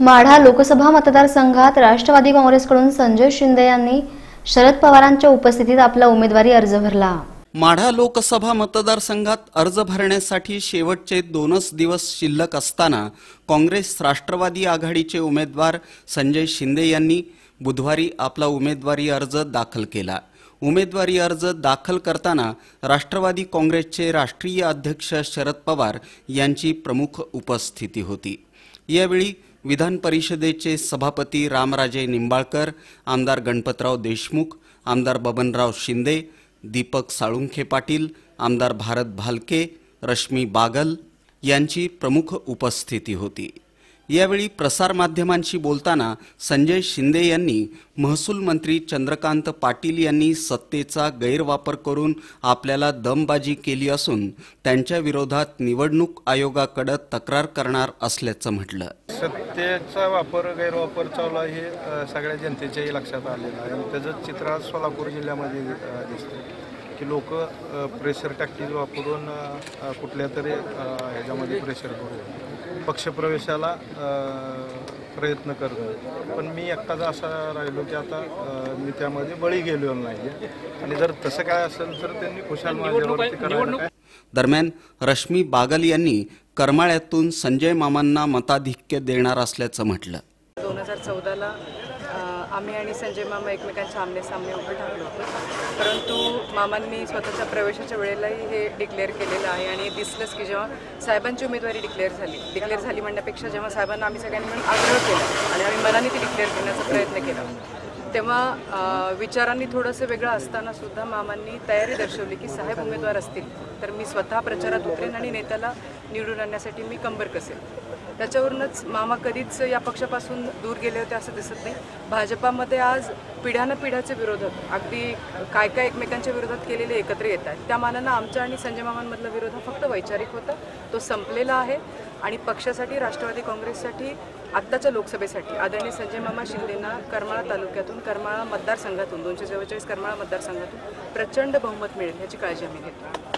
माढा लोकसभा मतदारसंघात राष्ट्रवादी काँग्रेसकडून संजय शिंदे यांनी शरद पवारांच्या उपस्थितीत आपला उमेदवारी अर्ज भरला. माढा लोकसभा मतदारसंघात अर्ज भरण्यासाठी शेवटचे दोनच दिवस शिल्लक असताना काँग्रेस राष्ट्रवादी आघाडीचे उमेदवार संजय शिंदे यांनी बुधवारी आपला उमेदवारी अर्ज दाखल केला. उमेदवारी अर्ज दाखल करताना राष्ट्रवादी काँग्रेसचे राष्ट्रीय अध्यक्ष शरद पवार यांची प्रमुख उपस्थिती होती. यावेळी विधान परिषदेचे सभापती रामराजे निंबाळकर आमदार गणपतराव देशमुख आमदार बबनराव शिंदे दीपक साळुंखे पाटील आमदार भारत भालके रश्मी बागल यांची प्रमुख उपस्थिती होती. यावेळी प्रसारमाध्यमांशी बोलताना संजय शिंदे यांनी महसूल मंत्री चंद्रकांत पाटील यांनी सत्तेचा गैरवापर करून आपल्याला दमबाजी केली असून त्यांच्या विरोधात निवडणूक आयोगाकडे तक्रार करणार असल्याचं म्हटलं. सत्तेचा वापर गैरवापर चालू आहे हे सगळ्या जनतेच्याही लक्षात आलेलं आहे. त्याचं चित्र सोलापूर जिल्ह्यामध्ये दिसतं की लोक प्रेशर टॅक्टिक वापरून कुठल्या तरी ह्याच्यामध्ये प्रेशर करून पक्षप्रवेशाला प्रयत्न करतो पण मी एकटाच असा राहिलो की आता मी त्यामध्ये बळी गेलेलो नाही आणि जर तसं काय असेल तर त्यांनी खुशाल माझ्यावरती करायला दरम्यान रश्मी बागल यांनी करमाळ्यातून संजय मामांना मताधिक्य देणार असल्याचं म्हटलं. दोन हजार चौदाला आम्ही आणि संजय मामा एकमेकांच्या आमने सामने उभं ठाकलो होतो. परंतु मामांनी स्वतःच्या प्रवेशाच्या वेळेलाही हे डिक्लेअर केलेलं आहे आणि दिसलंच की जेव्हा साहेबांची उमेदवारी डिक्लेअर झाली. डिक्लेअर झाली म्हणण्यापेक्षा जेव्हा साहेबांना आम्ही सगळ्यांनी मिळून आग्रह केला आणि आम्ही मनाने ती डिक्लेअर करण्याचा प्रयत्न केला. तेव्हा विचारांनी थोडंसं वेगळं असताना सुद्धा मामांनी तयारी दर्शवली की साहेब उमेदवार असतील. तर मी स्वतः प्रचारात उतरेन आणि नेत्याला निवडून आणण्यासाठी मी कंबर कसेल. त्याच्यावरूनच मामा कधीच या पक्षापासून दूर गेले होते असं दिसत नाही. भाजपामध्ये आज पिढ्यानं पिढ्याचे विरोधक अगदी काय काय एकमेकांच्या विरोधात केलेले एकत्र येत आहेत. त्या मानानं आमच्या आणि संजय मामांमधला विरोध हा फक्त वैचारिक होता. तो संपलेला आहे. आणि पक्षासाठी राष्ट्रवादी काँग्रेससाठी आत्ताच्या लोकसभेसाठी. आदरणीय संजय मामा शिंदेना करमाळा तालुक्यातून करमाळा मतदारसंघातून दोनशे चव्वेचाळीस करमाळा मतदारसंघातून प्रचंड बहुमत मिळेल ह्याची काळजी आम्ही घेतो.